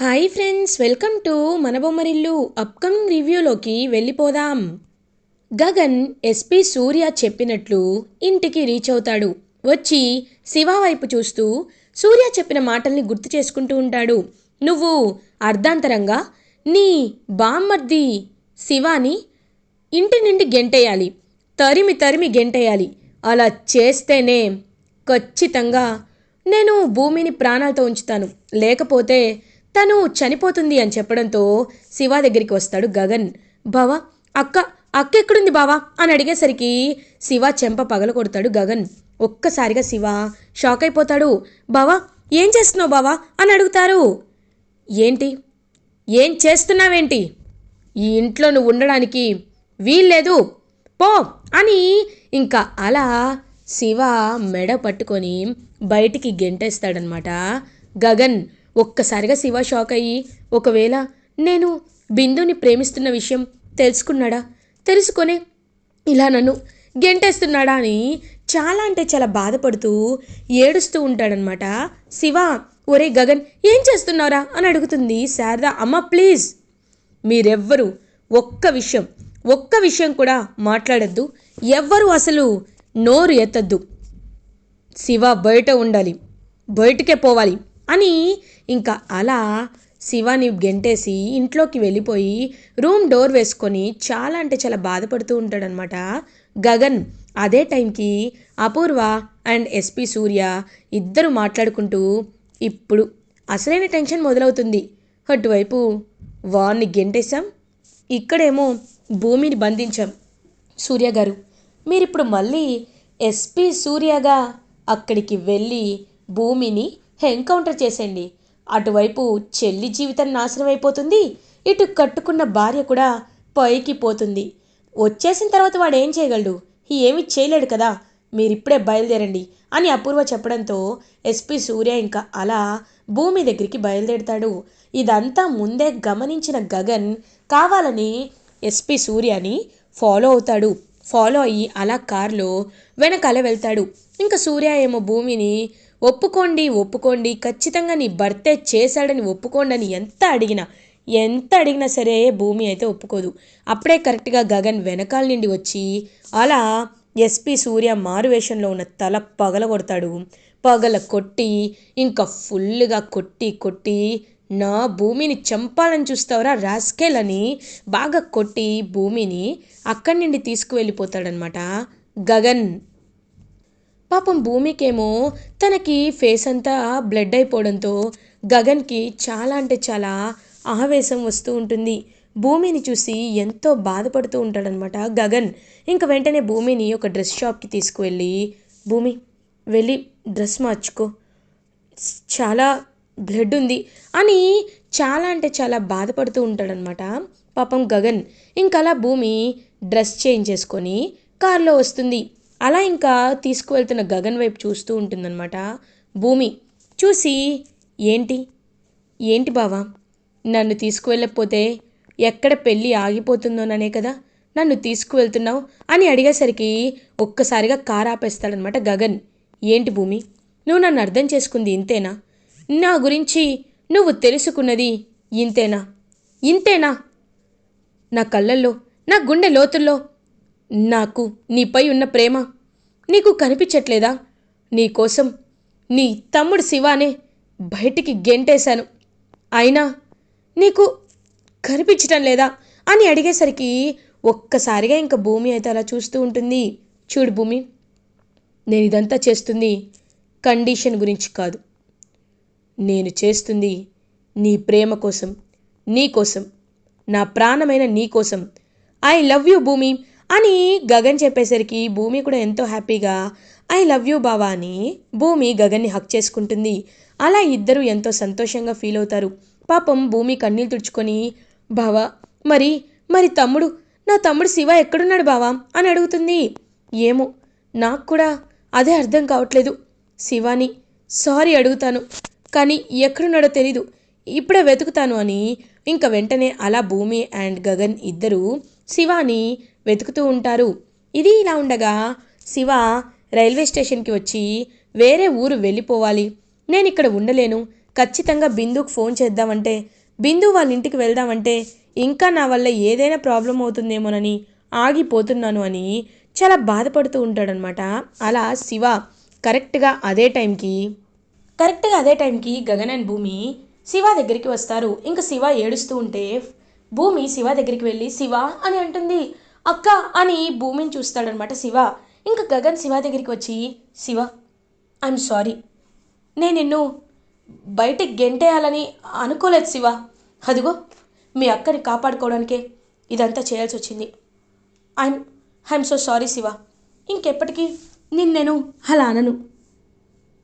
Hi friends welcome to మన Bommarillu upcoming రివ్యూలోకి వెళ్ళిపోదాం. Gagan SP సూర్య చెప్పినట్లు ఇంటికి రీచ్ అవుతాడు. వచ్చి శివ వైపు చూస్తూ సూర్య చెప్పిన మాటల్ని గుర్తు చేసుకుంటూ ఉంటాడు. నువ్వు అర్ధాంతరంగా నీ బామ్మర్ది శివాని ఇంటి నుండి గెంటేయాలి. తరిమి తరిమి గెంటేయాలి. అలా చేస్తేనే ఖచ్చితంగా నేను భూమిని ప్రాణాలతో ఉంచుతాను. లేకపోతే తను చనిపోతుంది అని చెప్పడంతో శివ దగ్గరికి వస్తాడు గగన్. బావా అక్క అక్క ఎక్కడుంది బావా? అని అడిగేసరికి శివ చెంప పగల కొడతాడు గగన్. ఒక్కసారిగా శివ షాక్ అయిపోతాడు. బావా ఏం చేస్తున్నావు బావా? అని అడుగుతారు. ఏంటి? ఏం చేస్తున్నావేంటి? ఈ ఇంట్లో నువ్వు ఉండడానికి వీల్లేదు. పో అని ఇంకా అలా శివ మెడ పట్టుకొని బయటికి గెంటేస్తాడనమాట గగన్. ఒక్కసారిగా శివ షాక్ అయ్యి ఒకవేళ నేను బిందుని ప్రేమిస్తున్న విషయం తెలుసుకున్నాడా? తెలుసుకొని ఇలా నన్ను గెంటేస్తున్నాడా? అని చాలా అంటే చాలా బాధపడుతూ ఏడుస్తూ ఉంటాడనమాట శివ ఒరే గగన్ ఏం చేస్తున్నారా అని అడుగుతుంది శారద. అమ్మ ప్లీజ్ మీరెవ్వరు ఒక్క విషయం ఒక్క విషయం కూడా మాట్లాడద్దు. ఎవ్వరు అసలు నోరు ఎత్తద్దు. శివ బయట ఉండాలి బయటకే పోవాలి. అని ఇంకా అలా శివాని గెంటేసి ఇంట్లోకి వెళ్ళిపోయి రూమ్ డోర్ వేసుకొని చాలా అంటే చాలా బాధపడుతూ ఉంటాడనమాట గగన్ అదే టైంకి అపూర్వ అండ్ ఎస్పి సూర్య ఇద్దరు మాట్లాడుకుంటూ ఇప్పుడు అసలైన టెన్షన్ మొదలవుతుంది. అటువైపు వార్ని గెంటేశాం ఇక్కడేమో భూమిని బంధించాం. సూర్య గారు మీరిప్పుడు మళ్ళీ ఎస్పి సూర్యగా అక్కడికి వెళ్ళి భూమిని ఎన్కౌంటర్ చేసేయండి. అటువైపు చెల్లి జీవితం నాశనం అయిపోతుంది ఇటు కట్టుకున్న భార్య కూడా పైకి పోతుంది. వచ్చేసిన తర్వాత వాడు ఏం చేయగలడు? ఏమీ చేయలేడు కదా. మీరిప్పుడే బయలుదేరండి అని అపూర్వ చెప్పడంతో ఎస్పి సూర్య ఇంకా అలా భూమి దగ్గరికి బయలుదేరుతాడు. ఇదంతా ముందే గమనించిన గగన్ కావాలని ఎస్పి సూర్యని ఫాలో అవుతాడు. ఫాలో అయ్యి అలా కారులో వెనకాల వెళ్తాడు. ఇంకా సూర్య ఏమో భూమిని ఒప్పుకోండి ఒప్పుకోండి. ఖచ్చితంగా నీ భర్తే చేశాడని ఒప్పుకోండి అని ఎంత అడిగినా ఎంత అడిగినా సరే భూమి అయితే ఒప్పుకోదు. అప్పుడే కరెక్ట్గా గగన్ వెనకాల నుండి వచ్చి అలా ఎస్పి సూర్య మారువేషంలో ఉన్న తల పగల కొడతాడు. పగల కొట్టి ఇంకా ఫుల్గా కొట్టి కొట్టి నా భూమిని చంపాలని చూస్తావరా రాస్కెల్ అని బాగా కొట్టి భూమిని అక్కడి నుండి తీసుకువెళ్ళిపోతాడనమాట గగన్ పాపం భూమికేమో తనకి ఫేస్ అంతా బ్లడ్ అయిపోవడంతో గగన్కి చాలా అంటే చాలా ఆవేశం వస్తూ ఉంటుంది. భూమిని చూసి ఎంతో బాధపడుతూ ఉంటాడనమాట గగన్. ఇంక వెంటనే భూమిని ఒక డ్రెస్ షాప్కి తీసుకువెళ్ళి భూమి వెళ్ళి డ్రెస్ మార్చుకో. చాలా బ్లడ్ ఉంది అని చాలా అంటే చాలా బాధపడుతూ ఉంటాడనమాట పాపం గగన్. ఇంకలా భూమి డ్రెస్ చేంజ్ చేసుకొని కారులో వస్తుంది. అలా ఇంకా తీసుకువెళ్తున్న గగన్ వైపు చూస్తూ ఉంటుందన్నమాట. భూమి చూసి ఏంటి? ఏంటి బావా? నన్ను తీసుకువెళ్ళకపోతే ఎక్కడ పెళ్ళి ఆగిపోతుందోననే కదా నన్ను తీసుకువెళ్తున్నావు అని అడిగేసరికి ఒక్కసారిగా కారు ఆపేస్తాడనమాట గగన్. ఏంటి భూమి? నువ్వు నన్ను అర్థం చేసుకుంది ఇంతేనా? నా గురించి నువ్వు తెలుసుకున్నది ఇంతేనా? ఇంతేనా? నా కళ్ళల్లో నా గుండె లోతుల్లో నాకు నీపై ఉన్న ప్రేమ నీకు కనిపించట్లేదా? నీకోసం నీ తమ్ముడు శివానే బయటికి గెంటేశాను. అయినా నీకు కనిపించటం లేదా? అని అడిగేసరికి ఒక్కసారిగా ఇంకా భూమి అయితే అలా చూస్తూ ఉంటుంది. చూడు భూమి నేను ఇదంతా చేస్తుంది కండిషన్ గురించి కాదు. నేను చేస్తుంది నీ ప్రేమ కోసం నీ కోసం నా ప్రాణమైన నీ కోసం. ఐ లవ్ యూ భూమి. అని గగన్ చెప్పేసరికి భూమి కూడా ఎంతో హ్యాపీగా ఐ లవ్ యూ బావా అని భూమి గగన్ని హక్ చేసుకుంటుంది. అలా ఇద్దరు ఎంతో సంతోషంగా ఫీల్ అవుతారు. పాపం భూమి కన్నీళ్ళు తుడుచుకొని బావా మరి మరి తమ్ముడు నా తమ్ముడు శివ ఎక్కడున్నాడు బావా? అని అడుగుతుంది. ఏమో నాకు కూడా అదే అర్థం కావట్లేదు. శివాని సారీ అడుగుతాను కానీ ఎక్కడున్నాడో తెలీదు. ఇప్పుడే వెతుకుతాను అని ఇంకా వెంటనే అలా భూమి అండ్ గగన్ ఇద్దరు శివాని వెతుకుతూ ఉంటారు. ఇది ఇలా ఉండగా శివ రైల్వే స్టేషన్కి వచ్చి వేరే ఊరు వెళ్ళిపోవాలి. నేను ఇక్కడ ఉండలేను. ఖచ్చితంగా బిందుకు ఫోన్ చేద్దామంటే బిందు వాళ్ళ ఇంటికి వెళ్దామంటే ఇంకా నా వల్ల ఏదైనా ప్రాబ్లం అవుతుందేమోనని ఆగిపోతున్నాను అని చాలా బాధపడుతూ ఉంటాడనమాట. అలా శివ కరెక్ట్గా అదే టైంకి కరెక్ట్గా అదే టైంకి గగన్ అండ్ భూమి శివ దగ్గరికి వస్తారు. ఇంకా శివ ఏడుస్తూ ఉంటే భూమి శివ దగ్గరికి వెళ్ళి శివ అని అంటుంది. అక్క అని భూమిని చూస్తాడనమాట శివ. ఇంకా గగన్ శివ దగ్గరికి వచ్చి శివ ఐఎమ్ సారీ నేను నిన్ను బయటికి గెంటేయాలని అనుకోలేదు శివ. అదిగో మీ అక్కని కాపాడుకోవడానికే ఇదంతా చేయాల్సి వచ్చింది. I'm I'm so sorry Shiva. ఇంకెప్పటికీ నిన్ను నేను అలా అనను.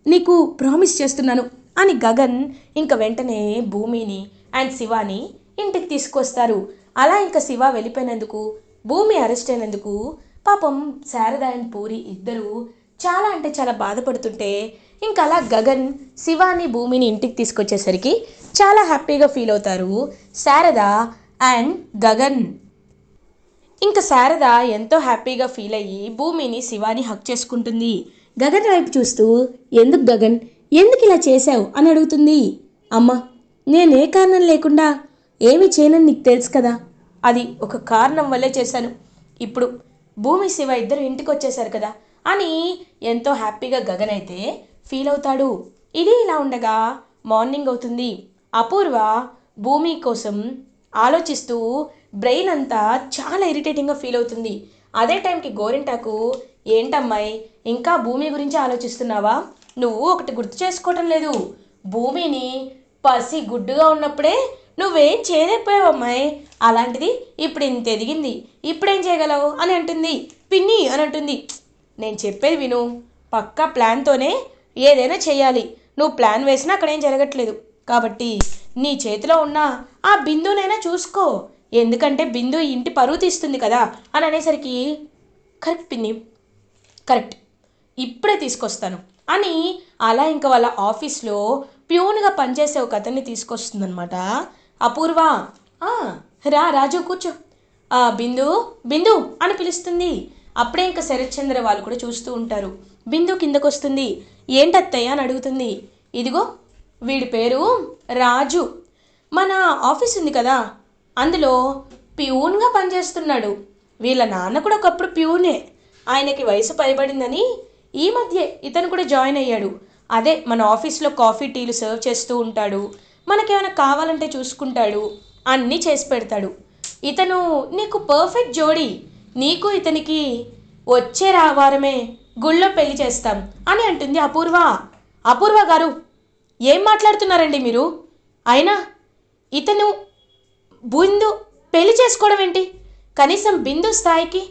నీకు ప్రామిస్ చేస్తున్నాను అని గగన్ ఇంక వెంటనే భూమిని అండ్ శివాని ఇంటికి తీసుకొస్తారు. అలా ఇంకా శివ వెళ్ళిపోయినందుకు భూమి అరెస్ట్ అయినందుకు పాపం శారద అండ్ పూరి ఇద్దరు చాలా అంటే చాలా బాధపడుతుంటే ఇంకా అలా గగన్ శివాని భూమిని ఇంటికి తీసుకొచ్చేసరికి చాలా హ్యాపీగా ఫీల్ అవుతారు శారద అండ్ గగన్. ఇంకా శారద ఎంతో హ్యాపీగా ఫీల్ అయ్యి భూమిని శివాని హక్ చేసుకుంటుంది. గగన్ వైపు చూస్తూ ఎందుకు గగన్? ఎందుకు ఇలా చేశావు? అని అడుగుతుంది. అమ్మ నేనే కారణం లేకుండా ఏమి చేయనని నీకు తెలుసు కదా? అది ఒక కారణం వల్లే చేశాను. ఇప్పుడు భూమి శివ ఇద్దరు ఇంటికి వచ్చేసారు కదా? అని ఎంతో హ్యాపీగా గగన్ అయితే ఫీల్ అవుతాడు. ఇది ఇలా ఉండగా మార్నింగ్ అవుతుంది. అపూర్వ భూమి కోసం ఆలోచిస్తూ బ్రెయిన్ అంతా చాలా ఇరిటేటింగ్గా ఫీల్ అవుతుంది. అదే టైంకి గోరింటాకు ఏంటమ్మాయి ఇంకా భూమి గురించి ఆలోచిస్తున్నావా? నువ్వు ఒకటి గుర్తు చేసుకోవటం లేదు. భూమిని పసి గుడ్డుగా ఉన్నప్పుడే నువ్వేం చేయలేకపోయావమ్మాయి? అలాంటిది ఇప్పుడు ఇంత ఎదిగింది. ఇప్పుడేం చేయగలవు? అని అంటుంది. పిన్ని అని అంటుంది. నేను చెప్పేది విను. పక్కా ప్లాన్తోనే ఏదైనా చేయాలి. నువ్వు ప్లాన్ వేసినా అక్కడేం జరగట్లేదు. కాబట్టి నీ చేతిలో ఉన్న ఆ బిందునైనా చూసుకో. ఎందుకంటే బిందు ఇంటి పరువు తీస్తుంది కదా? అని అనేసరికి కరెక్ట్ పిన్ని. కరెక్ట్. ఇప్పుడే తీసుకొస్తాను. అని అలా ఇంకా వాళ్ళ ఆఫీస్లో ప్యూన్గా పనిచేసే ఒక అతన్ని తీసుకొస్తుందనమాట అపూర్వ. రా రాజు కూర్చో. "ఆ, బిందు బిందు అని పిలుస్తుంది. అప్పుడే ఇంకా శరత్చంద్ర వాళ్ళు కూడా చూస్తూ ఉంటారు. బిందు కిందకు వస్తుంది ఏంటత్తయ్య అని అడుగుతుంది. ఇదిగో వీడి పేరు రాజు. మన ఆఫీస్ ఉంది కదా అందులో ప్యూన్గా పనిచేస్తున్నాడు. వీళ్ళ నాన్న కూడా ఒకప్పుడు ప్యూనే. ఆయనకి వయసు పైబడిందని ఈ మధ్య ఇతను కూడా జాయిన్ అయ్యాడు. అదే మన ఆఫీస్లో కాఫీ టీలు సర్వ్ చేస్తూ ఉంటాడు. మనకేమైనా కావాలంటే చూసుకుంటాడు అన్నీ చేసి పెడతాడు. ఇతను నీకు పర్ఫెక్ట్ జోడీ నీకు ఇతనికి వచ్చే రా వారమే గుళ్ళో పెళ్ళి చేస్తాం అని అంటుంది అపూర్వ. అపూర్వ గారు ఏం మాట్లాడుతున్నారండి మీరు? అయినా ఇతను బిందు పెళ్ళి చేసుకోవడం ఏంటి? కనీసం బిందు స్థాయికి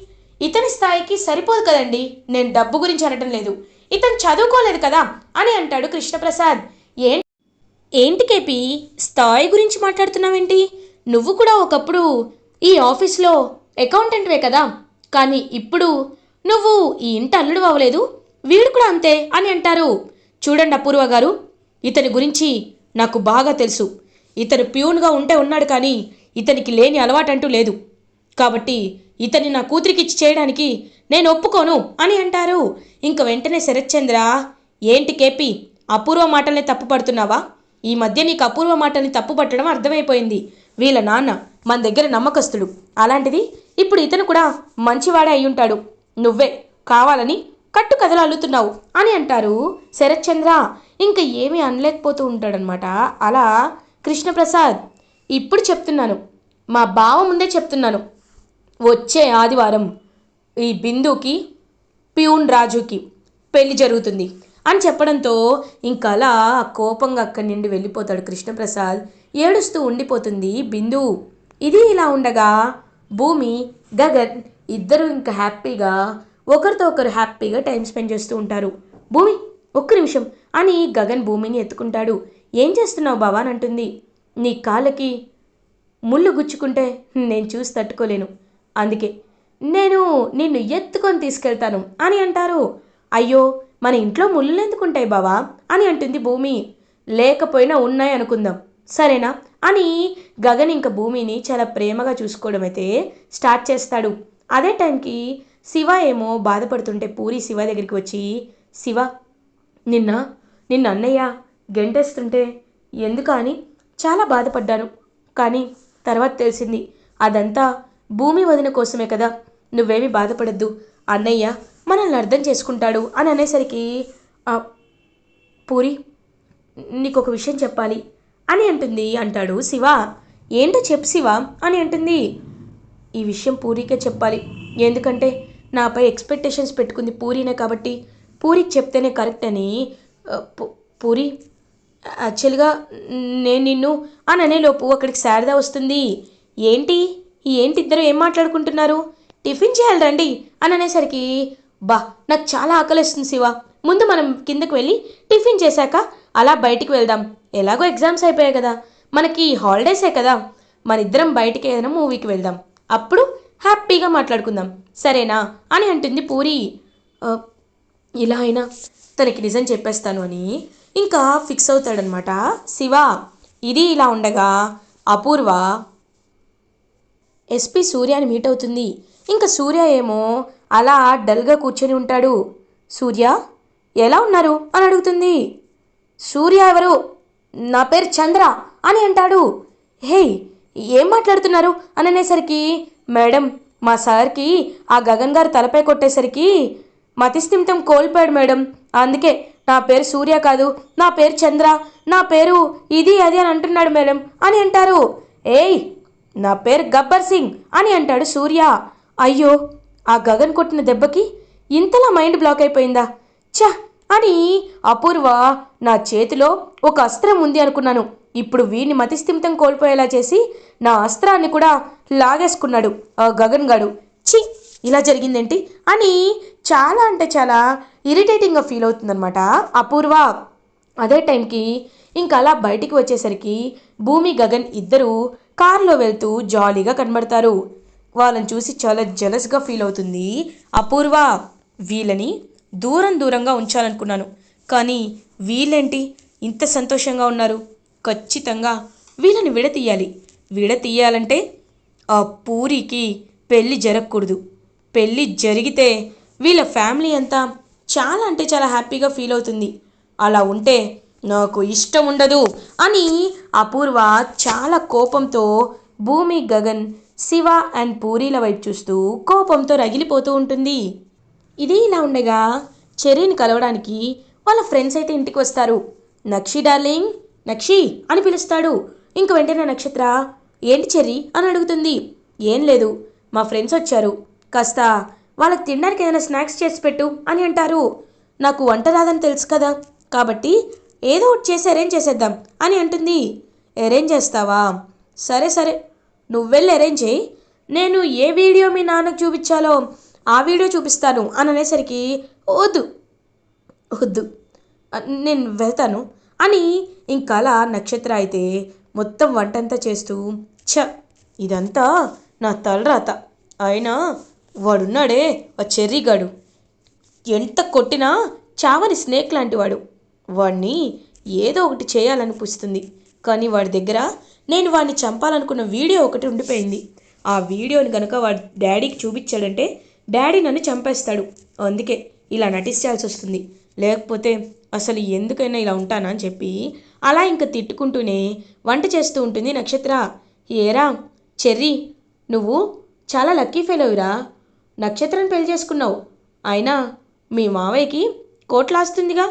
ఇతని స్థాయికి సరిపోదు కదండి. నేను డబ్బు గురించి అనటం లేదు. ఇతను చదువుకోలేదు కదా అని అంటాడు కృష్ణప్రసాద్. ఏం ఏంటి కేపి? స్థాయి గురించి మాట్లాడుతున్నావేంటి? నువ్వు కూడా ఒకప్పుడు ఈ ఆఫీస్లో అకౌంటెంట్వే కదా. కానీ ఇప్పుడు నువ్వు ఈ ఇంటి అల్లుడు అవ్వలేదు. వీడు కూడా అంతే అని అంటారు. చూడండి అపూర్వ గారు ఇతని గురించి నాకు బాగా తెలుసు. ఇతను ప్యూన్గా ఉంటే ఉన్నాడు కానీ ఇతనికి లేని అలవాటంటూ లేదు. కాబట్టి ఇతన్ని నా కూతురికిచ్చి చేయడానికి నేను ఒప్పుకోను అని అంటారు. ఇంక వెంటనే శరత్చంద్ర ఏంటి కేపి? అపూర్వ మాటలనే తప్పు పడుతున్నావా ఈ మధ్య నీకు అపూర్వ మాటని తప్పు పట్టడం అర్థమైపోయింది. వీళ్ళ నాన్న మన దగ్గర నమ్మకస్తుడు. అలాంటిది ఇప్పుడు ఇతను కూడా మంచివాడే అయ్యుంటాడు. నువ్వే కావాలని కట్టు కథలు అల్లుతున్నావు అని అంటారు శరత్చంద్ర. ఇంకా ఏమీ అనలేకపోతూ ఉంటాడనమాట అలా కృష్ణప్రసాద్ ఇప్పుడు చెప్తున్నాను. మా బావ ముందే చెప్తున్నాను. వచ్చే ఆదివారం ఈ బిందుకి ప్యూన్ రాజుకి పెళ్ళి జరుగుతుంది. అని చెప్పడంతో ఇంకలా అలా కోపంగా అక్కడి నుండి వెళ్ళిపోతాడు కృష్ణప్రసాద్. ఏడుస్తూ ఉండిపోతుంది బిందు. ఇది ఇలా ఉండగా భూమి గగన్ ఇద్దరు ఇంకా హ్యాపీగా ఒకరితో ఒకరు హ్యాపీగా టైం స్పెండ్ చేస్తూ ఉంటారు. భూమి ఒక్క నిమిషం అని గగన్ భూమిని ఎత్తుకుంటాడు. ఏం చేస్తున్నావు బావా? అని అంటుంది. నీ కాళ్ళకి ముళ్ళు గుచ్చుకుంటే నేను చూసి తట్టుకోలేను. అందుకే నేను నిన్ను ఎత్తుకొని తీసుకెళ్తాను అని అంటారు. అయ్యో మన ఇంట్లో ముళ్ళు ఎందుకుంటాయి బావా? అని అంటుంది భూమి. లేకపోయినా ఉన్నాయి అనుకుందాం. సరేనా? అని గగన్ ఇంక భూమిని చాలా ప్రేమగా చూసుకోవడం అయితే స్టార్ట్ చేస్తాడు. అదే టైంకి శివ ఏమో బాధపడుతుంటే పూరి శివ దగ్గరికి వచ్చి శివ నిన్న నిన్న అన్నయ్య గెంటేస్తుంటే ఎందుకు అని చాలా బాధపడ్డాను. కానీ తర్వాత తెలిసింది అదంతా భూమి వదిన కోసమే కదా. నువ్వేమీ బాధపడద్దు. అన్నయ్య మనల్ని అర్థం చేసుకుంటాడు అని అనేసరికి పూరి నీకు ఒక విషయం చెప్పాలి. అని అంటుంది అంటాడు శివ. ఏంటో చెప్పు శివ అని అంటుంది. ఈ విషయం పూరికే చెప్పాలి. ఎందుకంటే నాపై ఎక్స్పెక్టేషన్స్ పెట్టుకుంది పూరినే కాబట్టి పూరికి చెప్తేనే కరెక్ట్ అని పూరి యాక్చువల్గా నేను నిన్ను అని అనేలోపు అక్కడికి శారద వస్తుంది. ఏంటి? ఏంటి ఇద్దరు ఏం మాట్లాడుకుంటున్నారు? టిఫిన్ చేయాలి రండి అని అనేసరికి బా నాకు చాలా ఆకలిస్తుంది శివ. ముందు మనం కిందకు వెళ్ళి టిఫిన్ చేశాక అలా బయటికి వెళ్దాం. ఎలాగో ఎగ్జామ్స్ అయిపోయాయి కదా. మనకి హాలిడేసే కదా. మనిద్దరం బయటికి ఏదైనా మూవీకి వెళ్దాం. అప్పుడు హ్యాపీగా మాట్లాడుకుందాం. సరేనా? అని అంటుంది పూరి. ఇలా అయినా తనకి నిజం చెప్పేస్తాను అని ఇంకా ఫిక్స్ అవుతాడనమాట. శివ ఇది ఇలా ఉండగా అపూర్వ ఎస్పీ సూర్యని మీట్ అవుతుంది. ఇంకా సూర్య ఏమో అలా డల్గా కూర్చొని ఉంటాడు. సూర్య ఎలా ఉన్నారు? అని అడుగుతుంది. సూర్య ఎవరు? నా పేరు చంద్ర అని అంటాడు. హే ఏం మాట్లాడుతున్నారు? అని అనేసరికి మేడం మా సార్కి ఆ గగన్ గారు తలపై కొట్టేసరికి మతిస్థిమితం కోల్పోయాడు మేడం. అందుకే నా పేరు సూర్య కాదు నా పేరు చంద్ర నా పేరు ఇది అది అని అంటున్నాడు మేడం అని అంటారు. ఏయ్ నా పేరు గబ్బర్ సింగ్ అని అంటాడు సూర్య. అయ్యో ఆ గగన్ కొట్టిన దెబ్బకి ఇంతలా మైండ్ బ్లాక్ అయిపోయిందా? ఛ! అని అపూర్వ నా చేతిలో ఒక అస్త్రం ఉంది అనుకున్నాను. ఇప్పుడు వీడిని మతిస్థిమితం కోల్పోయేలా చేసి నా అస్త్రాన్ని కూడా లాగేసుకున్నాడు ఆ గగన్ గాడు. ఛీ! ఇలా జరిగిందేంటి? అని చాలా అంటే చాలా ఇరిటేటింగ్గా ఫీల్ అవుతుందన్నమాట అపూర్వ. అదే టైంకి ఇంకా అలా బయటికి వచ్చేసరికి భూమి గగన్ ఇద్దరూ కారులో వెళ్తూ జాలీగా కనబడతారు. వాళ్ళని చూసి చాలా జలస్గా ఫీల్ అవుతుంది. అపూర్వ వీళ్ళని దూరం దూరంగా ఉంచాలనుకున్నాను. కానీ వీళ్ళేంటి? ఇంత సంతోషంగా ఉన్నారు. ఖచ్చితంగా వీళ్ళని విడతీయాలి. విడతీయాలంటే ఆ పూరికి పెళ్ళి జరగకూడదు. పెళ్ళి జరిగితే వీళ్ళ ఫ్యామిలీ అంతా చాలా అంటే చాలా హ్యాపీగా ఫీల్ అవుతుంది. అలా ఉంటే నాకు ఇష్టం ఉండదు అని అపూర్వ చాలా కోపంతో భూమి గగన్ శివ అండ్ పూరీల వైపు చూస్తూ కోపంతో రగిలిపోతూ ఉంటుంది. ఇది ఇలా ఉండగా చెర్రీని కలవడానికి వాళ్ళ ఫ్రెండ్స్ అయితే ఇంటికి వస్తారు. నక్షి డార్లింగ్ నక్షి అని పిలుస్తాడు. ఇంక వెంటనే నక్షత్ర ఏంటి చెర్రీ? అని అడుగుతుంది. ఏం లేదు మా ఫ్రెండ్స్ వచ్చారు. కాస్త వాళ్ళకి తినడానికి ఏదైనా స్నాక్స్ చేసి పెట్టు అని అంటారు. నాకు వంట రాదని తెలుసు కదా కాబట్టి ఏదో ఒకటి చేసి అరేంజ్ చేసేద్దాం అని అంటుంది. అరేంజ్ చేస్తావా? సరే సరే నువ్వెళ్ళి అరేంజ్ చేయి. నేను ఏ వీడియో మీ నాన్నకు చూపించాలో ఆ వీడియో చూపిస్తాను అని అనేసరికి వద్దు వద్దు నేను వెళ్తాను అని ఇంకలా నక్షత్ర అయితే మొత్తం వంటంతా చేస్తూ ఛ ఇదంతా నా తలరాత. అయినా వాడున్నాడే ఆ చెర్రీగాడు. ఎంత కొట్టినా చావని స్నేక్ లాంటి వాడు వాడిని ఏదో ఒకటి చేయాలనిపిస్తుంది కానీ వాడి దగ్గర నేను వాడిని చంపాలనుకున్న వీడియో ఒకటి ఉండిపోయింది. ఆ వీడియోని కనుక వాడి డాడీకి చూపించాడంటే డాడీ నన్ను చంపేస్తాడు. అందుకే ఇలా నటించాల్సి వస్తుంది. లేకపోతే అసలు ఎందుకైనా ఇలా ఉంటానా అని చెప్పి అలా ఇంకా తిట్టుకుంటూనే వంట చేస్తూ ఉంటుంది నక్షత్ర. ఏరా చెర్రీ నువ్వు చాలా లక్కీ ఫెయిల్ అవురా నక్షత్రం పెళ్ళి చేసుకున్నావు. అయినా మీ మావయ్యకి కోట్లాస్తుందిగా.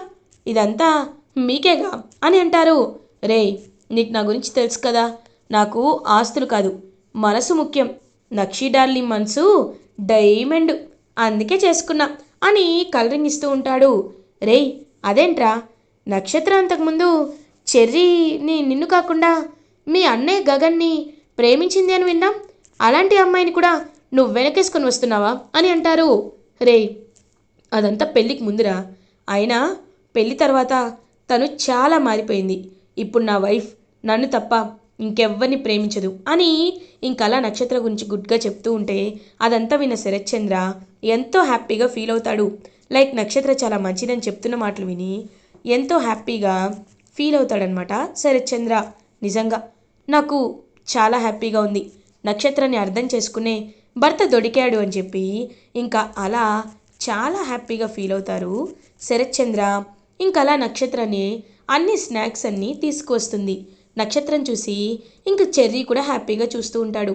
ఇదంతా మీకేగా అని అంటారు. రేయ్ నీకు నా గురించి తెలుసు కదా. నాకు ఆస్తులు కాదు. మనసు ముఖ్యం. నక్షి డార్లింగ్ మనసు డైమండ్. అందుకే చేసుకున్నా. అని కలరింగ్ ఇస్తూ ఉంటాడు. రేయ్ అదేంట్రా? నక్షత్రం అంతకుముందు చెర్రీని నిన్ను కాకుండా మీ అన్నయ్య గగన్ని ప్రేమించింది అని విన్నాం. అలాంటి అమ్మాయిని కూడా నువ్వు వెనకేసుకొని వస్తున్నావా? అని అంటారు. రేయ్ అదంతా పెళ్ళికి ముందురా. అయినా పెళ్ళి తర్వాత తను చాలా మారిపోయింది. ఇప్పుడు నా వైఫ్ నన్ను తప్ప ఇంకెవ్వరిని ప్రేమించదు. అని ఇంకలా నక్షత్ర గురించి గుడ్గా చెప్తూ ఉంటే అదంతా విన్న శరత్చంద్ర ఎంతో హ్యాపీగా ఫీల్ అవుతాడు. లైక్ నక్షత్ర చాలా మంచిదని చెప్తున్న మాటలు విని ఎంతో హ్యాపీగా ఫీల్ అవుతాడనమాట శరత్చంద్ర. నిజంగా నాకు చాలా హ్యాపీగా ఉంది. నక్షత్రాన్ని అర్థం చేసుకునే భర్త దొడికాడు అని చెప్పి ఇంకా అలా చాలా హ్యాపీగా ఫీల్ అవుతారు శరత్చంద్ర. ఇంకా అలా నక్షత్రాన్ని అన్ని స్నాక్స్ అన్నీ తీసుకువస్తుంది. నక్షత్రం చూసి ఇంక చెర్రీ కూడా హ్యాపీగా చూస్తూ ఉంటాడు.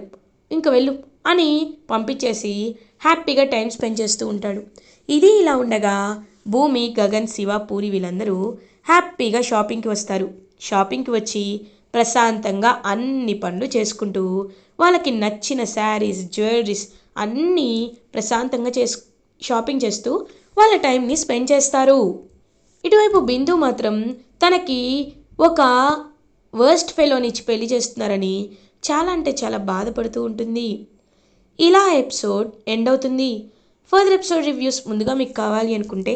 ఇంక వెళ్ళు అని పంపించేసి హ్యాపీగా టైం స్పెండ్ చేస్తూ ఉంటాడు. ఇది ఇలా ఉండగా భూమి గగన్ శివ పూరి వీళ్ళందరూ హ్యాపీగా షాపింగ్కి వస్తారు. షాపింగ్కి వచ్చి ప్రశాంతంగా అన్ని పనులు చేసుకుంటూ వాళ్ళకి నచ్చిన శారీస్ జ్యువెలరీస్ అన్నీ ప్రశాంతంగా చేసు షాపింగ్ చేస్తూ వాళ్ళ టైంని స్పెండ్ చేస్తారు. ఇటువైపు బిందు మాత్రం తనకి ఒక వర్స్ట్ ఫెలోనిచ్చి పెళ్ళి చేస్తున్నారని చాలా అంటే చాలా బాధపడుతూ ఉంటుంది. ఇలా ఎపిసోడ్ ఎండ్ అవుతుంది. ఫర్దర్ ఎపిసోడ్ రివ్యూస్ ముందుగా మీకు కావాలి అనుకుంటే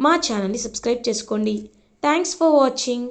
మా ఛానల్ని సబ్స్క్రైబ్ చేసుకోండి. Thanks for watching